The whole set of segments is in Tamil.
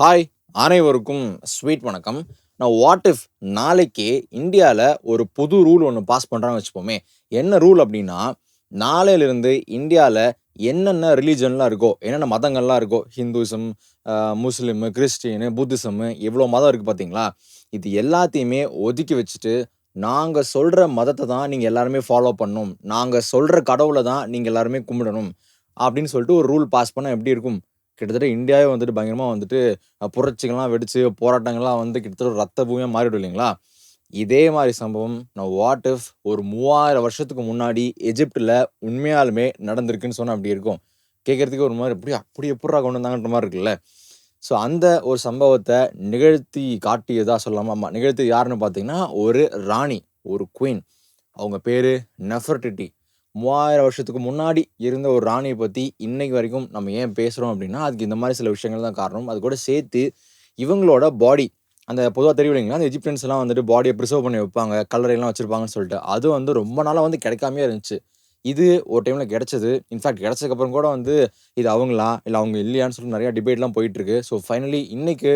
ஹாய் அனைவருக்கும் ஸ்வீட் வணக்கம். நான் வாட் இஃப் நாளைக்கு இந்தியாவில் ஒரு புது ரூல் ஒன்று பாஸ் பண்ணுறான்னு வச்சுப்போமே. என்ன ரூல் அப்படின்னா நாளையிலிருந்து இந்தியாவில் என்னென்ன ரிலீஜன்லாம் இருக்கோ என்னென்ன மதங்கள்லாம் இருக்கோ ஹிந்துசம் முஸ்லீமு கிறிஸ்டினு புத்திசமு இவ்வளோ மதம் இருக்குது பார்த்தீங்களா இது எல்லாத்தையுமே ஒதுக்கி வச்சுட்டு நாங்கள் சொல்கிற மதத்தை தான் நீங்கள் எல்லாருமே ஃபாலோ பண்ணணும். நாங்கள் சொல்கிற கடவுளை தான் நீங்கள் எல்லாருமே கும்பிடணும். அப்படின்னு சொல்லிட்டு ஒரு ரூல் பாஸ் பண்ணால் எப்படி இருக்கும்? கிட்டத்தட்ட இந்தியாவே வந்துட்டு பயங்கரமாக வந்துட்டு புரட்சிகள்லாம் வெடித்து போராட்டங்கள்லாம் வந்து கிட்டத்தட்ட ஒரு ரத்த பூமியாக மாறிடும் இல்லைங்களா? இதே மாதிரி சம்பவம் நான் வாட் இஃப் ஒரு மூவாயிரம் வருஷத்துக்கு முன்னாடி எஜிப்டில் உண்மையாலுமே நடந்திருக்குன்னு சொன்னால் அப்படி இருக்கும். கேட்குறதுக்கு ஒரு மாதிரி அப்படி அப்படி எப்படா கொண்டு வந்தாங்கன்ற மாதிரி இருக்குல்ல? ஸோ அந்த ஒரு சம்பவத்தை நிகழ்த்தி காட்டியதாக சொல்லாமா நிகழ்த்தி யாருன்னு பார்த்தீங்கன்னா ஒரு ராணி ஒரு குயின் அவங்க பேர் நெஃபர்டிட்டி மூவாயிரம் வருஷத்துக்கு முன்னாடி இருந்த ஒரு ராணியை பற்றி இன்னைக்கு வரைக்கும் நம்ம ஏன் பேசுகிறோம் அப்படின்னா அதுக்கு இந்த மாதிரி சில விஷயங்கள் தான் காரணம். அது கூட சேர்த்து இவங்களோட பாடி அந்த பொதுவாக தெரியும் இல்லைங்களா? அந்த எஜிப்டியன்ஸ் எல்லாம் வந்துட்டு பாடியை ப்ரிசர்வ் பண்ணி வைப்பாங்க கல்லறையெல்லாம் வச்சுருப்பாங்கன்னு சொல்லிட்டு. அது வந்து ரொம்ப நாளாக வந்து கிடைக்காமையே இருந்துச்சு. இது ஒரு டைமில் கிடச்சது. இன்ஃபேக்ட் கிடச்சதுக்கப்புறம் கூட வந்து இது அவங்களா? இல்லை அவங்க இல்லையான்னு சொல்லி நிறையா டிபேட்லாம் போயிட்டுருக்கு ஸோ ஃபைனலி இன்றைக்கு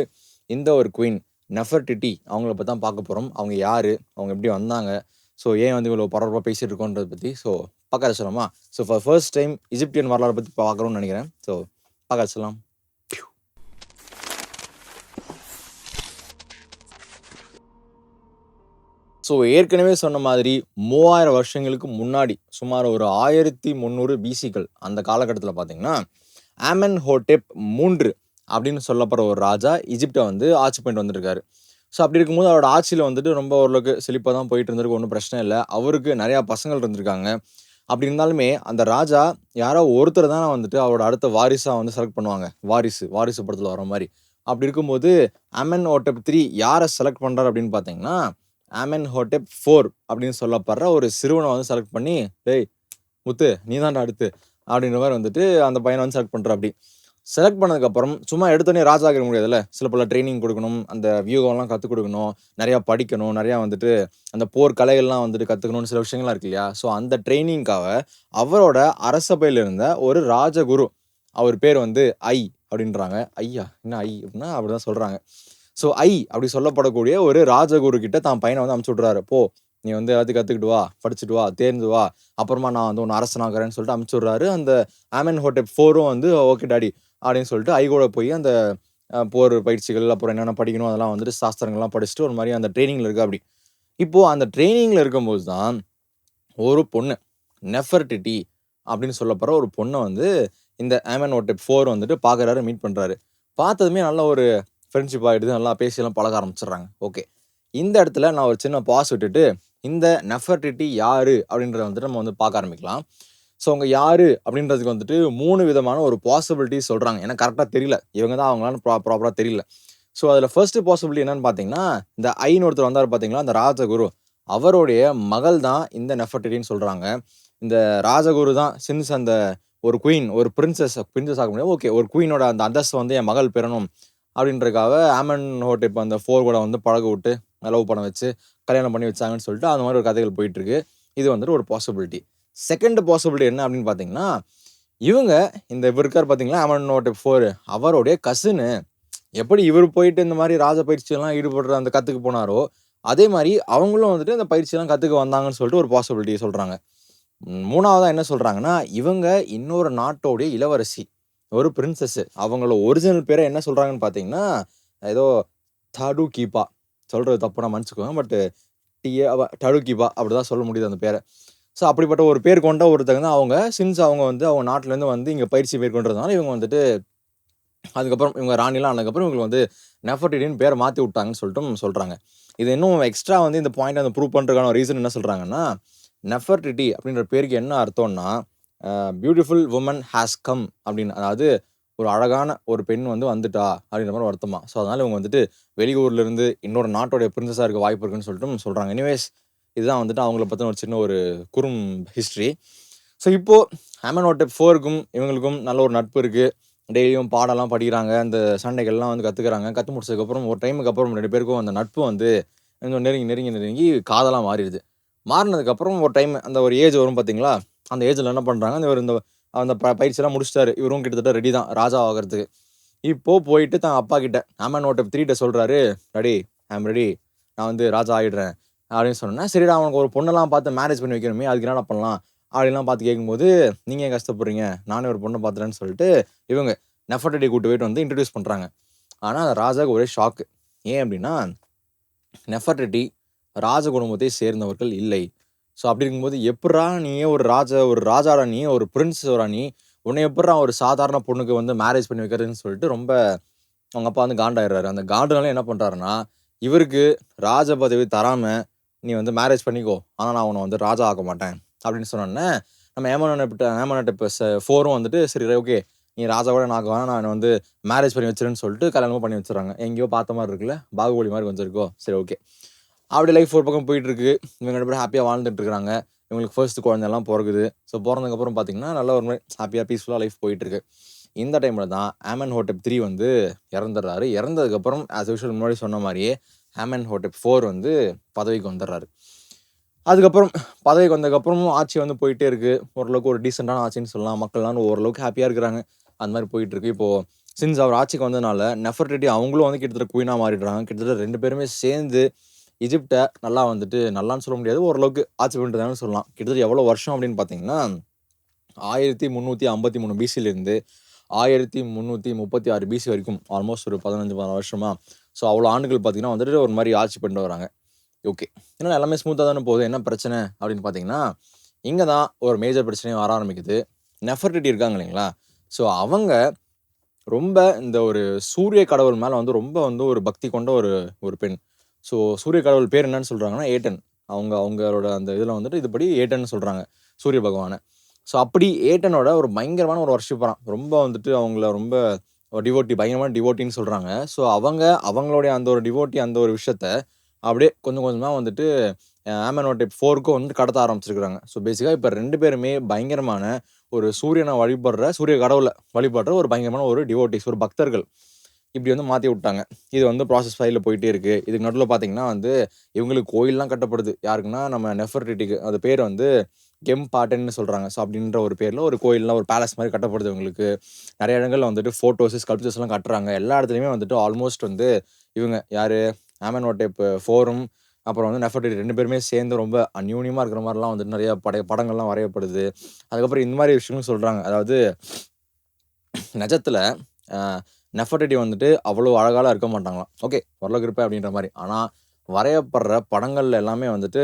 இந்த ஒரு குயின் நெஃபர்டிட்டி அவங்கள பற்றி தான் பார்க்க போகிறோம் அவங்க யார்? அவங்க எப்படி வந்தாங்க? ஸோ ஏன் வந்து இவ்வளோ பரபரப்பாக பேசிகிட்டு இருக்கோன்றதை பற்றி ஸோ பார்க்க சொல்லலாமா so far first time Egyptian வரலாறு பற்றி பார்க்குறோம்னு நினைக்கிறேன். ஸோ பார்க்க சொல்லலாம். ஸோ ஏற்கனவே சொன்ன மாதிரி மூவாயிரம் வருஷங்களுக்கு முன்னாடி சுமார் ஒரு ஆயிரத்தி முந்நூறு பிசிக்கள் அந்த காலகட்டத்தில் பார்த்தீங்கன்னா ஆமன் ஹோட்டெப் மூன்று அப்படின்னு சொல்லப்படுற ஒரு ராஜா இஜிப்டை வந்து ஆட்சி பண்ணிட்டு வந்திருக்காரு. ஸோ அப்படி இருக்கும்போது அவரோட ஆட்சியில் வந்துட்டு ரொம்ப ஓரளவுக்கு செழிப்பாக தான் போயிட்டு இருந்திருக்கு ஒன்றும் பிரச்சனை இல்லை. அவருக்கு நிறையா பசங்கள் இருந்திருக்காங்க. அப்படி இருந்தாலுமே அந்த ராஜா யாரோ ஒருத்தர் தான் வந்துட்டு அவரோட அடுத்த வாரிசாக வந்து செலக்ட் பண்ணுவாங்க. வாரிசு வாரிசு படத்தில் வர மாதிரி. அப்படி இருக்கும்போது அமன் ஹோட்டப் த்ரீ யாரை செலக்ட் பண்ணுறாரு அப்படின்னு பார்த்தீங்கன்னா ஆமன் ஹோட்டப் ஃபோர் அப்படின்னு சொல்லப்படுற ஒரு சிறுவனை வந்து செலக்ட் பண்ணி டேய் முத்து நீ தான்டா அடுத்து அப்படின்ற மாதிரி வந்துட்டு அந்த பையனை வந்து செலக்ட் பண்ணுற அப்படி. செலக்ட் பண்ணதுக்கப்புறம் சும்மா எடுத்தோடனே ராஜா ஆகிட முடியாதுல்ல? சில பல ட்ரைனிங் கொடுக்கணும் அந்த வியூகம்லாம் கற்றுக் கொடுக்கணும் நிறையா படிக்கணும் நிறையா வந்துட்டு அந்த போர் கலைகள்லாம் வந்துட்டு கற்றுக்கணும்னு சில விஷயங்கள்லாம் இருக்கு இல்லையா? ஸோ அந்த ட்ரைனிங்காக அவரோட அரசபையில் இருந்த ஒரு ராஜகுரு அவர் பேர் வந்து ஐ அப்படின்றாங்க. ஐயா என்ன ஐ அப்படின்னா அப்படி தான் சொல்கிறாங்க ஸோ ஐ அப்படி சொல்லப்படக்கூடிய ஒரு ராஜகுரு கிட்ட தான் பையனை வந்து அமுச்சு விட்றாரு போ நீ வந்து எல்லாத்தையும் கற்றுக்கிட்டு வா படிச்சுட்டு வா தேர்ந்து வா. அப்புறமா நான் வந்து ஒன்று அரசனாகிறேன்னு சொல்லிட்டு அமுச்சு விட்றாரு. அந்த ஆமன் ஹோட்டப் ஃபோரும் வந்து ஓகே டாடி. அப்படின்னு சொல்லிட்டு ஐகோட போய் அந்த போர் பயிற்சிகள் அப்புறம் என்னென்ன படிக்கணும் அதெல்லாம் வந்துட்டு சாஸ்திரங்கள்லாம் படிச்சுட்டு ஒரு மாதிரி அந்த ட்ரைனிங்கில் இருக்குது அப்படி. இப்போது அந்த ட்ரைனிங்கில் இருக்கும்போது தான் ஒரு பொண்ணு நெஃபர்டிட்டி அப்படின்னு சொல்லப்படுற ஒரு பொண்ணை வந்து இந்த ஆமன் ஓட்டப் ஃபோர் வந்துட்டு பார்க்குறாரு மீட் பண்ணுறாரு பார்த்ததுமே நல்ல ஒரு ஃப்ரெண்ட்ஷிப் ஆகிடுது நல்லா பேசியெல்லாம் பழக ஆரம்பிச்சிடுறாங்க. ஓகே இந்த இடத்துல நான் ஒரு சின்ன பாஸ் விட்டுட்டு இந்த நெஃபர்டிட்டி யாரு அப்படின்றத வந்துட்டு நம்ம வந்து பார்க்க ஆரம்பிக்கலாம். ஸோ அவங்க யாரு அப்படின்றதுக்கு வந்துட்டு மூணு விதமான ஒரு பாசிபிலிட்டி சொல்கிறாங்க ஏன்னா கரெக்டாக தெரியல. இவங்க தான் அவங்களால ப்ரா ப்ராப்பராக தெரியல. ஸோ அதில் ஃபர்ஸ்ட் பாசிபிலிட்டி என்னன்னு பார்த்தீங்கன்னா இந்த ஐன்னு ஒருத்தர் வந்தார் பார்த்தீங்களா அந்த ராஜகுரு. அவருடைய மகள் தான் இந்த நெஃபர்டின்னு சொல்கிறாங்க இந்த ராஜகுரு தான் சின்ஸ் அந்த ஒரு குயின் ஒரு பிரின்சஸ் பிரின்சஸ் ஆக முடியாது. ஓகே ஒரு குயினோட அந்த அந்தஸ்து வந்து என் மகள் பெறணும் அப்படின்றதுக்காக ஆமன் இப்போ அந்த ஃபோர் கூட வந்து பழக விட்டு லவ் பண்ண வச்சு கல்யாணம் பண்ணி வச்சாங்கன்னு சொல்லிட்டு அந்த மாதிரி ஒரு கதைகள் போயிட்டுருக்கு இது வந்துட்டு ஒரு பாசிபிலிட்டி செகண்ட் பாசிபிலிட்டி என்ன அப்படின்னு பார்த்தீங்கன்னா இவங்க இந்த இவர் இருக்கார் பார்த்தீங்களா அவன் ஹோட்டப் ஃபோர் அவருடைய கசினு எப்படி இவர் போயிட்டு இந்த மாதிரி ராஜ பயிற்சியெல்லாம் ஈடுபடுற அந்த கற்றுக்கு போனாரோ அதே மாதிரி அவங்களும் வந்துட்டு இந்த பயிற்சியெல்லாம் கற்றுக்க வந்தாங்கன்னு சொல்லிட்டு ஒரு பாசிபிலிட்டியை சொல்கிறாங்க மூணாவதாக என்ன சொல்கிறாங்கன்னா இவங்க இன்னொரு நாட்டோடைய இளவரசி ஒரு பிரின்சஸ்ஸு அவங்களோட ஒரிஜினல் பேரை என்ன சொல்கிறாங்கன்னு பார்த்தீங்கன்னா ஏதோ தடு கீபா சொல்கிறது தப்பு நான் மன்னிச்சுக்கோங்க பட்டு டிஏ டடு கீபா அப்படி தான் சொல்ல முடியுது அந்த பேரை. ஸோ அப்படிப்பட்ட ஒரு பேர் கொண்ட ஒருத்தங்க தான் அவங்க. சின்ஸ் அவங்க வந்து அவங்க நாட்டிலேருந்து வந்து இங்கே பயிற்சி மேற்கொண்டதுனால இவங்க வந்துட்டு அதுக்கப்புறம் இவங்க ராணிலாம் ஆனதுக்கப்புறம் இவங்களுக்கு வந்து நெஃபர்டிடின்னு பேரை மாற்றி விட்டாங்கன்னு சொல்லிட்டு சொல்கிறாங்க இது இன்னும் எக்ஸ்ட்ரா வந்து இந்த பாயிண்ட் வந்து ப்ரூவ் பண்ணுறதுக்கான ரீசன் என்ன சொல்கிறாங்கன்னா நெஃபர்டிட்டி அப்படின்ற பேருக்கு என்ன அர்த்தம்னா பியூட்டிஃபுல் உமன் ஹேஸ் கம் அப்படின்னு. அதாவது ஒரு அழகான ஒரு பெண் வந்து வந்துட்டா அப்படின்ற மாதிரி வருத்தமாக ஸோ அதனால் இவங்க வந்துட்டு வெளியூர்லேருந்து இன்னொரு நாட்டோடைய பிரின்சஸாக இருக்க வாய்ப்பு இருக்குன்னு சொல்லிட்டு சொல்கிறாங்க எனிவேஸ் இதுதான் வந்துட்டு அவங்கள பற்றின ஒரு சின்ன ஒரு குறும் ஹிஸ்ட்ரி ஸோ இப்போது ஹேமனோட்டப் ஃபோருக்கும் இவங்களுக்கும் நல்ல ஒரு நட்பு இருக்குது டெய்லியும் பாடலாம் படிக்கிறாங்க. அந்த சண்டைகள்லாம் வந்து கற்றுக்குறாங்க கற்று முடிச்சதுக்கப்புறம் ஒரு டைமுக்கு அப்புறம் ரெண்டு பேருக்கும் அந்த நட்பு வந்து கொஞ்சம் நெருங்கி நெருங்கி நெருங்கி காதலாக மாறிடுது. மாறினதுக்கப்புறம் ஒரு டைம் அந்த ஒரு ஏஜ் வரும் பார்த்தீங்களா அந்த ஏஜில் என்ன பண்ணுறாங்க அந்த ஒரு இந்த அந்த ப பயிற்சியெல்லாம் முடிச்சிட்டாரு. இவரும் கிட்டத்தட்ட ரெடி தான் ராஜா ஆகிறதுக்கு. இப்போது போயிட்டு தான் அப்பா கிட்ட ஆமன் ஓட்டப் த்ரீட்ட சொல்கிறாரு ரெடி ஐம் ரெடி நான் வந்து ராஜா ஆகிடுறேன் அப்படின்னு சொன்னேன் சரிடா அவனுக்கு ஒரு பொண்ணெல்லாம் பார்த்து மேரேஜ் பண்ணி வைக்கணுமே அதுக்கு என்ன பண்ணலாம்? அப்படின்லாம் பார்த்து கேட்கும்போது நீங்கள் ஏன் கஷ்டப்படுறீங்க? நானே ஒரு பொண்ணை பார்த்துறேன்னு சொல்லிட்டு இவங்க நெஃபர்டடி கூட்டு போயிட்டு வந்து இன்ட்ரடியூஸ் பண்ணுறாங்க ஆனால் அந்த ராஜாவுக்கு ஒரே ஷாக்கு ஏன் அப்படின்னா நெஃபர்டடி ராஜ குடும்பத்தை சேர்ந்தவர்கள் இல்லை. ஸோ அப்படி இருக்கும்போது எப்படா நீயே ஒரு ராஜ ஒரு ராஜாடா நீ ஒரு பிரின்ஸ் ராணி உன்னை எப்படா ஒரு சாதாரண பொண்ணுக்கு வந்து மேரேஜ் பண்ணி வைக்கிறதுன்னு சொல்லிட்டு ரொம்ப அவங்க அப்பா வந்து காண்டாயிடுறாரு. அந்த காண்டுனால என்ன பண்ணுறாருன்னா இவருக்கு ராஜ பதவி தராமல் நீ வந்து மேரேஜ் பண்ணிக்கோ. ஆனால் நான் உன்னை வந்து ராஜா ஆக்க மாட்டேன் அப்படின்னு சொன்னோன்னே நம்ம ஏமனட்ட ஏமனட்ட ஃபோரும் வந்துட்டு சரி ஓகே நீ ராஜா கூட நான் வேணா நான் வந்து மேரேஜ் பண்ணி வச்சிருன்னு சொல்லிட்டு கல்யாணமும் பண்ணி வச்சுறாங்க எங்கேயோ பார்த்த மாதிரி இருக்குல்ல பாகுபலி மாதிரி கொஞ்சம் இருக்கோ சரி ஓகே அப்படி லைஃப் ஒரு பக்கம் போயிட்டு இருக்கு. இவங்க ரெண்டு பேரும் ஹாப்பியாக வாழ்ந்துட்டு இருக்காங்க. இவங்களுக்கு ஃபர்ஸ்ட் குழந்தைலாம் பிறகுது ஸோ பிறந்ததுக்கப்புறம் பார்த்தீங்கன்னா நல்ல ஒரு மாதிரி ஹாப்பியாக பீஸ்ஃபுல்லாக லைஃப் போயிட்டு இருக்கு. இந்த டைமில் தான் ஆமன் ஹோட்டப் த்ரீ வந்து இறந்துடுறாரு. இறந்ததுக்கப்புறம் ஆஸ் யூஷுவல் முன்னாடி சொன்ன மாதிரியே ஹேமன் ஹோட்டப் ஃபோர் வந்து பதவிக்கு வந்துடுறாரு. அதுக்கப்புறம் பதவிக்கு வந்ததுக்கப்புறமும் ஆட்சி வந்து போயிட்டே இருக்கு. ஓரளவுக்கு ஒரு டீசெண்டான ஆட்சின்னு சொல்லலாம். மக்கள்லாம் ஓரளவுக்கு ஹாப்பியாக இருக்கிறாங்க. அந்த மாதிரி போயிட்டுருக்கு இப்போது சின்ஸ் அவர் ஆட்சிக்கு வந்ததுனால நெஃபர்டெட்டி அவங்களும் வந்து கிட்டத்தட்ட குயினாக மாறிடுறாங்க. கிட்டத்தட்ட ரெண்டு பேருமே சேர்ந்து இஜிப்டை நல்லா வந்துட்டு நல்லான்னு சொல்ல முடியாது. ஓரளவுக்கு ஆட்சி பண்ணிட்டு சொல்லலாம். கிட்டத்தட்ட எவ்வளோ வருஷம் அப்படின்னு பார்த்தீங்கன்னா ஆயிரத்தி முந்நூற்றி ஐம்பத்தி மூணு பிசிலேருந்து ஆயிரத்தி முந்நூற்றி முப்பத்தி ஆறு பிசி வரைக்கும் ஆல்மோஸ்ட் ஒரு பதினஞ்சு பதினாறு வருஷமாக ஸோ அவ்வளோ ஆண்டுகள் பார்த்தீங்கன்னா வந்துட்டு ஒரு மாதிரி ஆட்சி பண்ணிட்டு வராங்க. ஓகே ஏன்னா எல்லாமே ஸ்மூத்தாக தானே போகுது. என்ன பிரச்சனை அப்படின்னு பார்த்தீங்கன்னா இங்கே தான் ஒரு மேஜர் பிரச்சனையும் வர ஆரம்பிக்குது. நெஃபர்டிட்டி இருக்காங்க இல்லைங்களா? ஸோ அவங்க ரொம்ப இந்த ஒரு சூரிய கடவுள் மேலே வந்து ரொம்ப வந்து ஒரு பக்தி கொண்ட ஒரு ஒரு பெண். ஸோ சூரிய கடவுள் பேர் என்னன்னு சொல்கிறாங்கன்னா ஏட்டன் அவங்க அவங்களோட அந்த இதில் வந்துட்டு இதுபடி ஏட்டன் சொல்கிறாங்க சூரிய பகவானை. ஸோ அப்படி ஏட்டனோட ஒரு பயங்கரமான ஒரு வர்ஷிப்பரான் ரொம்ப வந்துட்டு அவங்கள ரொம்ப டிவோட்டி பயங்கரமான டிவோட்டின்னு சொல்கிறாங்க ஸோ அவங்க அவங்களுடைய அந்த ஒரு டிவோட்டி அந்த ஒரு விஷயத்த அப்படியே கொஞ்சம் கொஞ்சமாக வந்துட்டு ஆமனோட்டை ஃபோருக்கும் வந்து கடத்த ஆரம்பிச்சிருக்கிறாங்க. ஸோ பேசிக்காக இப்போ ரெண்டு பேருமே பயங்கரமான ஒரு சூரியனை வழிபடுற சூரிய கடவுளை வழிபடுற ஒரு பயங்கரமான ஒரு டிவோட்டிஸ் ஒரு பக்தர்கள் இப்படி வந்து மாற்றி விட்டாங்க. இது வந்து ப்ராசஸ் ஃபைலில் போயிட்டே இருக்குது இதுக்கு நடுவில் பார்த்தீங்கன்னா வந்து இவங்களுக்கு கோயிலெலாம் கட்டப்படுது. யாருக்குன்னா நம்ம நெஃபர்டிட்டிக்கு அது பேர் வந்து கெம்பாட்டன்னு சொல்கிறாங்க ஸோ அப்படின்ற ஒரு பேரில் ஒரு கோயில்லாம் ஒரு பேலஸ் மாதிரி கட்டப்படுது இவங்களுக்கு. நிறைய இடங்களில் வந்துட்டு ஃபோட்டோஸு ஸ்கல்ப்சர்ஸ்லாம் கட்டுறாங்க. எல்லா இடத்துலையுமே வந்துட்டு ஆல்மோஸ்ட் வந்து இவங்க யார்? ஆமன் ஓட்டேப் ஃபோரும் அப்புறம் வந்து நெஃபர்டி ரெண்டு பேருமே சேர்ந்து ரொம்ப அந்யூன்யமாக இருக்கிற மாதிரிலாம் வந்துட்டு நிறைய படை படங்கள்லாம் வரையப்படுது. அதுக்கப்புறம் இந்த மாதிரி விஷயங்களும் சொல்கிறாங்க அதாவது நிஜத்தில் நெஃபர்டி வந்துட்டு அவ்வளோ அழகாலாம் இருக்க மாட்டாங்களாம். ஓகே ஓரளவுக்கு இருப்பேன் அப்படின்ற மாதிரி. ஆனால் வரையப்படுற படங்கள் எல்லாமே வந்துட்டு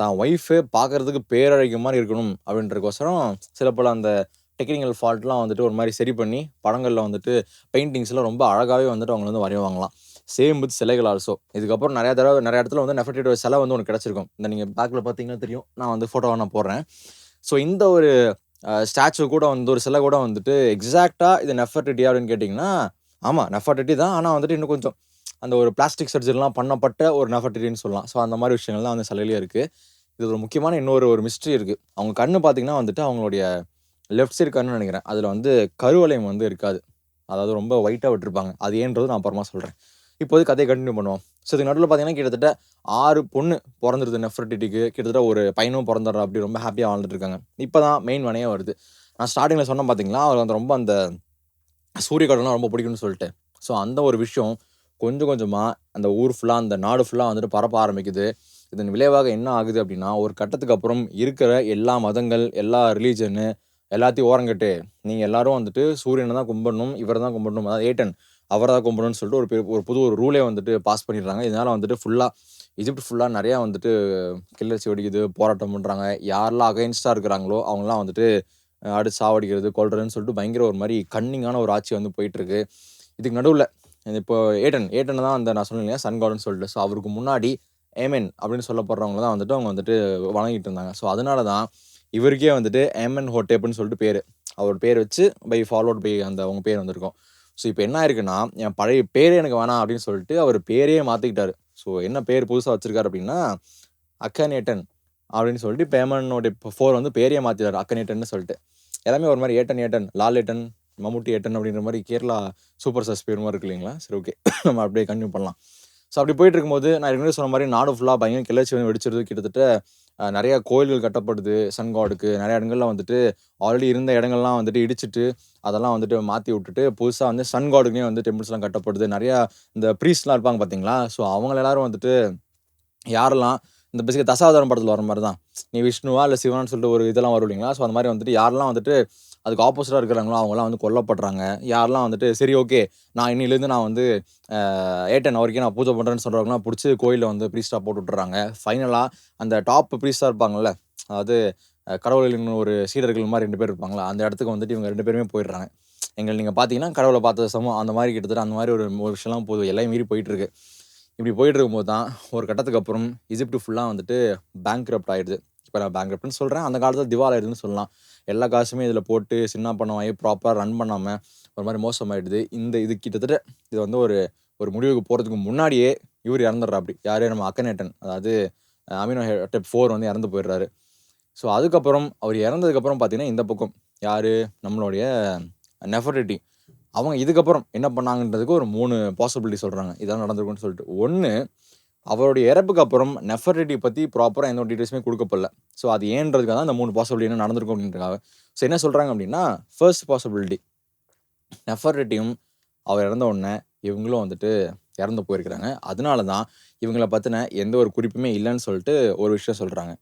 தான் ஒய்ஃபு பார்க்கறதுக்கு பேரழைக்கு மாதிரி இருக்கணும் அப்படின்றக்கோசரம் சில பல அந்த டெக்னிக்கல் ஃபால்ட்லாம் வந்துட்டு ஒரு மாதிரி சரி பண்ணி படங்களில் வந்துட்டு பெயிண்டிங்ஸ்லாம் ரொம்ப அழகாகவே வந்துட்டு அவங்க வந்து வரைவாங்களாம். சேம் வித் சிலைகள் ஆல்சோ இதுக்கப்புறம் நிறையா தடவை நிறைய இடத்துல வந்து நெஃபர்டிட்டோட சிலை வந்து ஒன்று கிடச்சிருக்கும். இந்த நீங்கள் பேக்கில் பார்த்தீங்கன்னா தெரியும். நான் வந்து ஃபோட்டோவை நான் போடுறேன். ஸோ இந்த ஒரு ஸ்டாச்சு கூட வந்து ஒரு சிலை கூட வந்துட்டு எக்ஸாக்டாக இது நெஃபர்டிட்டி அப்படின்னு கேட்டிங்கன்னா ஆமாம் நெஃபர்டிட்டி தான். ஆனால் வந்துட்டு இன்னும் கொஞ்சம் அந்த ஒரு பிளாஸ்டிக் சர்ஜரிலாம் பண்ணப்பட்ட ஒரு நெஃபர்டிட்டின்னு சொல்லலாம். ஸோ அந்த மாதிரி விஷயங்கள்லாம் வந்து சிலையிலே இருக்குது இது ஒரு முக்கியமான இன்னொரு ஒரு மிஸ்ட்ரி இருக்குது அவங்க கண்ணு பார்த்தீங்கன்னா வந்துட்டு அவங்களுடைய லெஃப்ட் சைடு கண்ணு நினைக்கிறேன். அதில் வந்து கருவளையம் வந்து இருக்காது. அதாவது ரொம்ப ஒயிட்டாக விட்டுருப்பாங்க. அது ஏன்றது நான் அப்புறமா சொல்கிறேன் இப்போது கதையை கண்டினியூ பண்ணுவோம். ஸோ இதுக்கு நடுவில் பார்த்தீங்கன்னா கிட்டத்தட்ட ஆறு பொண்ணு பிறந்துருது நெஃப்ரட்டிட்டிக்கு கிட்டத்தட்ட ஒரு பையனும் பிறந்துடுறா அப்படி ரொம்ப ஹாப்பியாக வாழ்ந்துட்டு இருக்காங்க இப்போ தான் மெயின் வனையே வருது. நான் ஸ்டார்டிங்கில் சொன்னேன் பார்த்தீங்களா அவர் வந்து ரொம்ப அந்த சூரிய கடலாம் ரொம்ப பிடிக்கும்னு சொல்லிட்டு. ஸோ அந்த ஒரு விஷயம் கொஞ்சம் கொஞ்சமாக அந்த ஊர் ஃபுல்லாக அந்த நாடு ஃபுல்லாக வந்துட்டு பரப்ப ஆரம்பிக்குது. இதன் விளைவாக என்ன ஆகுது அப்படின்னா ஒரு கட்டத்துக்கு அப்புறம் இருக்கிற எல்லா மதங்கள் எல்லா ரிலீஜனு எல்லாத்தையும் ஓரங்கட்டு. நீங்கள் எல்லாரும் வந்துட்டு சூரியனை தான் கும்பிடணும் இவரை தான் கும்பிடணும் அதாவது ஏட்டன் அவரை தான் கும்பிடணும்னு சொல்லிட்டு ஒரு ஒரு புது ஒரு ரூலே வந்துட்டு பாஸ் பண்ணிடுறாங்க. இதனால் வந்துட்டு ஃபுல்லாக இஜிப்ட் ஃபுல்லாக நிறையா வந்துட்டு கில்லர்ச்சி வெடிக்குது போராட்டம் பண்ணுறாங்க யாரெல்லாம் அகைன்ஸ்டாக இருக்கிறாங்களோ அவங்களாம் வந்துட்டு அடிச்சு சாவடிக்கிறது கொள்றதுன்னு சொல்லிட்டு பயங்கர ஒரு மாதிரி கன்னிங்கான ஒரு ஆட்சி வந்து போயிட்டுருக்கு இதுக்கு நடுவில் இப்போ ஏட்டன் ஏட்டன் தான் அந்த நான் சொன்னேன் இல்லையா? சன் காட்னு சொல்லிட்டு. ஸோ அவருக்கு முன்னாடி ஏமென் அப்படின்னு சொல்லப்படுறவங்க தான் வந்துட்டு அவங்க வந்துட்டு வழங்கிட்டு இருந்தாங்க. ஸோ அதனால தான் இவருக்கே வந்துட்டு ஏமன் ஹோட்டேப்னு சொல்லிட்டு பேர். அவர் பேர் வச்சு பை ஃபாலோட் பை அந்த அவங்க பேர் வந்திருக்கும். ஸோ இப்போ என்ன ஆயிருக்குன்னா என் பழைய பேரே எனக்கு வேணாம் அப்படின்னு சொல்லிட்டு அவர் பேரையே மாற்றிக்கிட்டாரு ஸோ என்ன பேர் புதுசாக வச்சிருக்காரு அப்படின்னா அக்கனேட்டன் அப்படின்னு சொல்லிட்டு பேமனோட இப்போ ஃபோர் வந்து பேரையே மாற்றிட்டார் அக்கனேட்டன்னு சொல்லிட்டு. எல்லாமே ஒரு மாதிரி ஏட்டன் ஏட்டன் லால் ஏட்டன் மம்முட்டி எட்டன் அப்படின்ற மாதிரி கேரளா சூப்பர் ஸ்டார்ஸ் பேர் மாதிரி இருக்கு இல்லைங்களா? சரி ஓகே நம்ம அப்படியே கன்டினியூ பண்ணலாம். ஸோ அப்படி போயிட்டு இருக்கும்போது நான் ஏற்கனவே சொன்ன மாதிரி நாடு ஃபுல்லாக பயங்கர கிளர்ச்சி வந்து வெடிச்சிருது. கிட்டத்தட்ட நிறையா நிறைய கோயில்கள் கட்டப்படுது. சன் காடுக்கு நிறைய இடங்கள்லாம் வந்துட்டு ஆல்ரெடி இருந்த இடங்கள்லாம் வந்துட்டு இடிச்சிட்டு அதெல்லாம் வந்துட்டு மாற்றி விட்டுட்டு புதுசாக வந்து சன் காடுக்குனே வந்து டெம்பிள்ஸ்லாம் கட்டப்படுது. நிறையா இந்த ப்ரீஸ்லாம் இருப்பாங்க பார்த்தீங்களா? ஸோ அவங்க எல்லாரும் வந்துட்டு யாரெல்லாம் இந்த பேசிக்க தசாவதாரம் படத்தில் வர மாதிரி தான் நீ விஷ்ணுவா இல்லை சிவனான்னு சொல்லிட்டு ஒரு இதெல்லாம் வரும் இல்லைங்களா? ஸோ அந்த மாதிரி வந்துட்டு யாரெல்லாம் வந்துட்டு அதுக்கு ஆப்போசிட்டாக இருக்கிறாங்களோ அவங்களாம் வந்து கொல்லப்படுறாங்க. யாரெல்லாம் வந்துட்டு சரி ஓகே நான் இன்னிலேருந்து நான் வந்து ஏட்டன் வரைக்கும் நான் பூஜை பண்ணுறேன்னு சொல்கிறவங்களாம் பிடிச்சி கோயிலில் வந்து ப்ரீஸ்டாக போட்டு விட்டுறாங்க. ஃபைனலாக அந்த டாப் ப்ரீஸ்டாக இருப்பாங்கல்ல அதாவது கடவுளின் ஒரு சீடர்கள் மாதிரி ரெண்டு பேர் இருப்பாங்களா அந்த இடத்துக்கு வந்துட்டு இவங்க ரெண்டு பேருமே போயிடுறாங்க. எங்களை நீங்கள் பார்த்தீங்கன்னா கடவுளை பார்த்த சமம். அந்த மாதிரி கிட்டத்தட்ட அந்த மாதிரி ஒரு ஒரு விஷயம்லாம் போதும் எல்லாம் மீறி போயிட்டுருக்கு. இப்படி போயிட்டு இருக்கும்போது தான் ஒரு கட்டத்துக்கு அப்புறம் இஜிப்ட் ஃபுல்லாக வந்துட்டு பேங்க் ஆயிடுது. இப்போ நான் பேங்க் சொல்கிறேன் அந்த காலத்தில் திவால் ஆயிடுதுன்னு சொல்லலாம். எல்லா காசுமே இதில் போட்டு சின்ன பணம் வாங்கி ப்ராப்பராக ரன் பண்ணாமல் ஒரு மாதிரி மோசமாயிடுது. இந்த இது கிட்டத்தட்ட இது வந்து ஒரு ஒரு முடிவுக்கு போகிறதுக்கு முன்னாடியே இவர் இறந்துடுறா அப்படி. யார்? நம்ம அக்கனேட்டன். அதாவது அமினோ டெப் ஃபோர் வந்து இறந்து போயிடுறாரு. ஸோ அதுக்கப்புறம் அவர் இறந்ததுக்கப்புறம் பார்த்தீங்கன்னா இந்த பக்கம் யார்? நம்மளுடைய நெஃபர்டிட்டி அவங்க இதுக்கப்புறம் என்ன பண்ணாங்கன்றதுக்கு ஒரு மூணு பாசிபிலிட்டி சொல்கிறாங்க இதான் நடந்திருக்குன்னு சொல்லிட்டு. ஒன்று அவருடைய இறப்புக்கு அப்புறம் நெஃபர்டிட்டி பற்றி ப்ராப்பராக எந்த ஒரு டீட்டெயில்ஸுமே கொடுக்கப்படல. ஸோ அது ஏன்றதுக்காக தான் இந்த மூணு பாசிபிலிட்டி என்ன நடந்திருக்கும் அப்படின்றதுக்காக. ஸோ என்ன சொல்கிறாங்க அப்படின்னா ஃபர்ஸ்ட் பாசிபிலிட்டி நெஃபர்டிட்டியும் அவர் இறந்த உடனே இவங்களும் வந்துட்டு இறந்து போயிருக்கிறாங்க. அதனால தான் இவங்கள பற்றின எந்த ஒரு குறிப்புமே இல்லைன்னு சொல்லிட்டு ஒரு விஷயம் சொல்கிறாங்க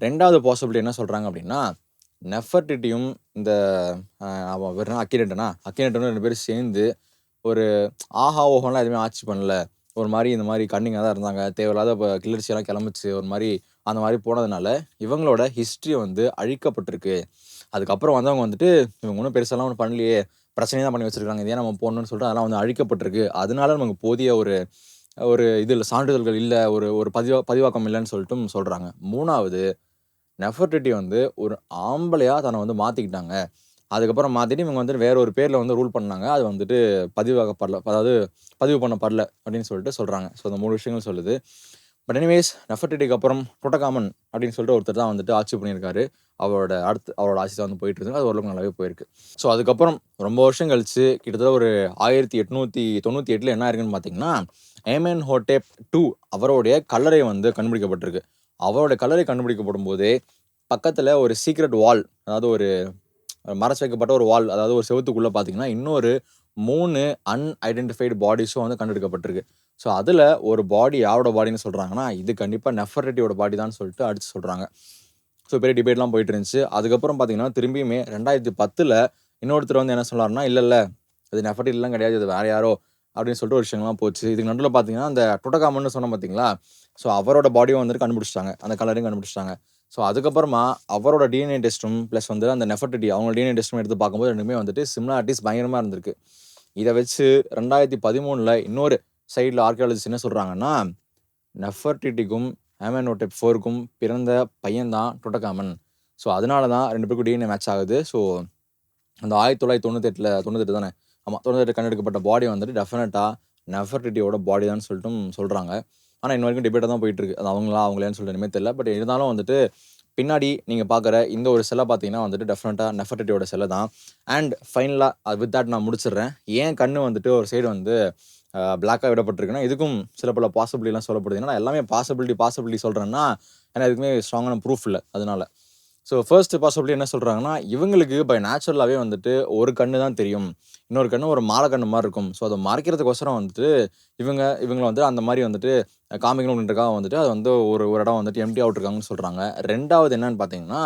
ரெண்டாவது பாசிபிலிட்டி என்ன சொல்கிறாங்க அப்படின்னா நெஃபர்டிட்டியும் இந்த அவன் வெறும் அக்கினேட்டனா? அக்கினேட்டனும் ரெண்டு பேரும் சேர்ந்து ஒரு ஆஹா ஓஹோலாம் எதுவுமே ஆட்சி பண்ணல. ஒரு மாதிரி இந்த மாதிரி கண்ணிங்காக தான் இருந்தாங்க. தேவையில்லாத இப்போ கிளர்ச்சியெல்லாம் கிளம்பிச்சு ஒரு மாதிரி அந்த மாதிரி போனதுனால இவங்களோட ஹிஸ்ட்ரி வந்து அழிக்கப்பட்டிருக்கு. அதுக்கப்புறம் வந்தவங்க வந்துட்டு இவங்க ஒன்றும் பெருசாலாம் ஒன்றும் பண்ணலையே. பிரச்சனையே தான் பண்ணி வச்சுருக்காங்க. இதே நம்ம போடணும்னு சொல்லிட்டு அதெல்லாம் வந்து அழிக்கப்பட்டிருக்கு. அதனால நமக்கு போதிய ஒரு ஒரு இது இல்லை சான்றிதழ்கள் இல்லை ஒரு ஒரு பதிவா பதிவாக்கம் இல்லைன்னு சொல்லிட்டும் சொல்கிறாங்க மூணாவது நெஃபர்டிட்டி வந்து ஒரு ஆம்பளையாக தன்னை வந்து மாற்றிக்கிட்டாங்க அதுக்கப்புறம் மாற்றிட்டு இவங்க வந்துட்டு வேற ஒரு பேரில் வந்து ரூல் பண்ணாங்க. அது வந்துட்டு பதிவாகப்படல. அதாவது பதிவு பண்ணப்படல அப்படின்னு சொல்லிட்டு சொல்கிறாங்க ஸோ அந்த மூணு விஷயங்கள் சொல்லுது. பட் எனிவேஸ் நெஃபர்டிட்டிக்கு அப்புறம் டொட்டகாமன் அப்படின்னு சொல்லிட்டு ஒருத்தர் தான் வந்துட்டு ஆட்சி பண்ணியிருக்காரு. அவரோட அடுத்து அவரோட ஆட்சி தான் வந்து போயிட்டு இருக்கு. அது ஓரளவுக்கு நல்லாவே போயிருக்கு. ஸோ அதுக்கப்புறம் ரொம்ப வருஷம் கழிச்சு கிட்டத்தட்ட ஒரு ஆயிரத்தி எட்நூற்றி தொண்ணூற்றி எட்டில் என்ன இருக்குன்னு பார்த்தீங்கன்னா ஏமேன் ஹோட்டேப் டூ அவருடைய கல்லறை வந்து கண்டுபிடிக்கப்பட்டிருக்கு. அவரோட கல்லறை கண்டுபிடிக்கப்படும் போதே பக்கத்தில் ஒரு சீக்ரெட் வால் அதாவது ஒரு மறைச்சு வைக்கப்பட்ட ஒரு வால் அதாவது ஒரு செவத்துக்குள்ளே பார்த்தீங்கன்னா இன்னொரு மூணு அன்ஐடென்டிஃபைடு பாடிஸும் வந்து கண்டெடுக்கப்பட்டிருக்கு. ஸோ அதில் ஒரு பாடி யாரோட பாடின்னு சொல்கிறாங்கன்னா இது கண்டிப்பாக நெஃபர்டியோட பாடி தான் சொல்லிட்டு அடிச்சு சொல்கிறாங்க ஸோ பெரிய டிபேட்லாம் போயிட்டு இருந்துச்சு. அதுக்கப்புறம் பார்த்தீங்கன்னா திரும்பியுமே ரெண்டாயிரத்தி பத்தில் இன்னொருத்தர் வந்து என்ன சொன்னார்னா இல்லை இல்லை இது நெஃபர்டிட்டிலாம் கிடையாது இது வேறு யாரோ அப்படின்னு சொல்லிட்டு ஒரு விஷயங்கள்லாம் போச்சு. இதுக்கு நடுவில் பார்த்தீங்கன்னா அந்த டொட்டகாமன்னு சொன்னோம் பார்த்தீங்களா ஸோ அவரோட பாடியும் வந்துட்டு கண்டுபிடிச்சிட்டாங்க. அந்த கலரையும் கண்டுபிடிச்சிட்டாங்க. ஸோ அதுக்கப்புறமா அவரோட டிஎன்ஏ டெஸ்ட்டும் ப்ளஸ் வந்து அந்த நெஃபர்டிட்டி அவங்க டிஎன்ஏ டெஸ்ட்டும் எடுத்து பார்க்கும்போது ரெண்டுமே வந்துட்டு சிம்லாரிட்டிஸ் பயங்கரமாக இருந்திருக்கு. இதை வச்சு ரெண்டாயிரத்தி பதிமூணில் இன்னொரு சைடில் ஆர்கியாலஜிஸ்ட் என்ன சொல்கிறாங்கன்னா நெஃபர்டிட்டிக்கும் ஹேமனோடெப் ஃபோருக்கும் பிறந்த பையன்தான் டொட்டகாமன் ஸோ அதனால தான் ரெண்டு பேருக்கும் டிஎன்ஏ மேட்ச் ஆகுது. ஸோ அந்த ஆயிரத்தி தொள்ளாயிரத்தி தொண்ணூத்தெட்டில் தொண்ணூத்தெட்டு தானே? ஆமாம் தொண்ணூத்தெட்டு கண்டெடுக்கப்பட்ட பாடி வந்துட்டு டெஃபினட்டாக நெஃபர்டிட்டியோட பாடி தான் சொல்லிட்டும் சொல்கிறாங்க ஆனால் இன்ன வரைக்கும் டிபேட்டாக தான் போயிட்டு இருக்கு. அது அவங்களா அவங்களேன்னு சொல்லிட்டு இனிமேல் தெரியல. பட் இருந்தாலும் வந்துட்டு பின்னாடி நீங்கள் பார்க்குற இந்த ஒரு செலை பார்த்தீங்கன்னா வந்துட்டு டெஃபினட்டாக நெஃபர்டிட்டியோட செலை தான். அண்ட் ஃபைனலாக வித் தட் நான் முடிச்சிடுறேன். ஏன் கண்ணு வந்துட்டு ஒரு சைடு வந்து பிளாக்காக விடப்பட்டிருக்குன்னா இதுக்கும் சில பல பாசிபிலிட்டிலாம் சொல்லப்படுது. ஏன்னா எல்லாமே பாசிபிலிட்டி பாசிபிலிட்டி சொல்கிறேன்னா ஏன்னா இதுக்குமே ஸ்ட்ராங்கான ப்ரூஃப் இல்லை. அதனால. ஸோ ஃபர்ஸ்ட் பாசிபிலிட்டி என்ன சொல்கிறாங்கன்னா இவங்களுக்கு பை நேச்சுரலாகவே வந்துட்டு ஒரு கண்ணு தான் தெரியும். இன்னொரு கண்ணு ஒரு மாலை கண்ணு மாதிரி இருக்கும். ஸோ அதை மறைக்கிறதுக்கோசரம் வந்துட்டு இவங்க இவங்களை வந்து அந்த மாதிரி வந்துட்டு காமிக்கணும் அப்படின்றக்காக வந்துட்டு அது வந்து ஒரு ஒரு இடம் வந்துட்டு எம்டி அவுட்ருக்காங்கன்னு சொல்கிறாங்க ரெண்டாவது என்னன்னு பார்த்தீங்கன்னா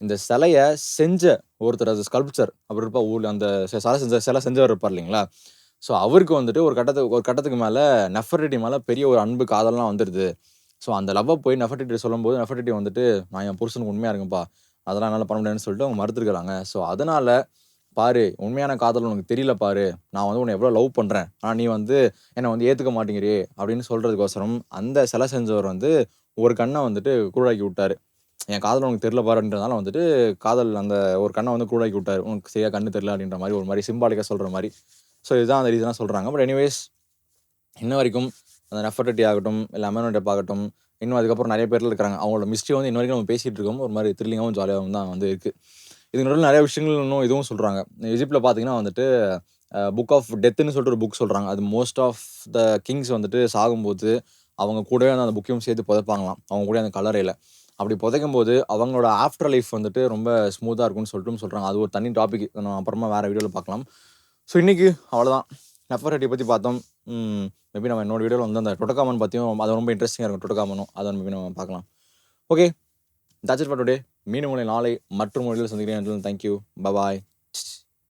இந்த சிலையை செஞ்ச ஒருத்தர் அது ஸ்கல்ப்சர் அப்படி இருப்பா ஊரில் அந்த சிலை செஞ்ச சிலை செஞ்சவர் இருப்பார் இல்லைங்களா? ஸோ அவருக்கு வந்துட்டு ஒரு கட்டத்துக்கு ஒரு கட்டத்துக்கு மேலே நெஃபர்டிட்டி மேலே பெரிய ஒரு அன்பு காதல்லாம் வந்துடுது ஸோ அந்த லவ்வை போய் நெஃபர்டிட்டி சொல்லும்போது நெஃபர்டிட்டி வந்துட்டு நான் என் புருஷனுக்கு உண்மையாக இருக்குப்பா அதெல்லாம் என்னால் பண்ண முடியாதுன்னு சொல்லிட்டு அவங்க மறுத்துருக்குறாங்க. ஸோ அதனால் பாரு உண்மையான காதல் உனக்கு தெரியல பாரு. நான் வந்து உன்னை எவ்வளோ லவ் பண்ணுறேன் ஆனால் நீ வந்து என்னை வந்து ஏற்றுக்க மாட்டேங்கிறே அப்படின்னு சொல்கிறதுக்கோசரம் அந்த சிலை செஞ்சவர் வந்து ஒரு கண்ணை வந்துட்டு குருடாக்கி விட்டார். என் காதல் உனக்கு தெரியல பாருன்றதுனால வந்துட்டு காதல் அந்த ஒரு கண்ணை வந்து குருடாக்கி விட்டார். உனக்கு சரியாக கண்ணு தெரியல அப்படின்ற மாதிரி ஒரு மாதிரி சிம்பாலிக்காக சொல்கிற மாதிரி. ஸோ இதுதான் அந்த ரீசனாக சொல்கிறாங்க பட் எனிவேஸ் இன்ன வரைக்கும் அந்த நெஃபர்டிட்டி ஆகட்டும் இல்லை அமேனோடெப் ஆகட்டும் இன்னும் அதுக்கப்புறம் நிறைய பேர்ல இருக்கிறாங்க அவங்களோட மிஸ்ட்ரி வந்து இன்ன வரைக்கும் நம்ம பேசிகிட்டு இருக்கோம். ஒரு மாதிரி த்ரில்லிங்காகவும் ஜாலியாகவும் தான் வந்து இருக்குது இதுக்கு நடுவில் நிறைய விஷயங்கள் இன்னும் இதுவும் சொல்கிறாங்க எஜிப்டில் பார்த்தீங்கன்னா வந்துட்டு புக் ஆஃப் டெத்துன்னு சொல்லிட்டு ஒரு புக் சொல்கிறாங்க அது மோஸ்ட் ஆஃப் த கிங்ஸ் வந்துட்டு சாகும்போது அவங்க கூடவே அந்த புக்கையும் சேர்த்து புதைப்பாங்களாம். அவங்க கூட அந்த கலரையில் அப்படி புதைக்கும் போது அவங்களோட ஆஃப்டர் லைஃப் வந்துட்டு ரொம்ப ஸ்மூத்தாக இருக்கும்னு சொல்லிட்டு சொல்கிறாங்க அது ஒரு தனி டாபிக் நம்ம அப்புறமா வேறு வீடியோவில் பார்க்கலாம் ஸோ இன்றைக்கி அவ்வளோதான் நெஃபரட்டி பற்றி பார்த்தோம். மேபி நம்ம என்னோட வீடியோவில் வந்து அந்த டொட்டக்காமன் பற்றியும் அது ரொம்ப இன்ட்ரெஸ்டிங்காக இருக்கும். டொட்டக்காமனும் அதை மேபி நம்ம பார்க்கலாம். Okay that's it for today மீன் மொழி நாளை மற்றும் மொழியில் சந்திக்கிறேன். Thank you bye bye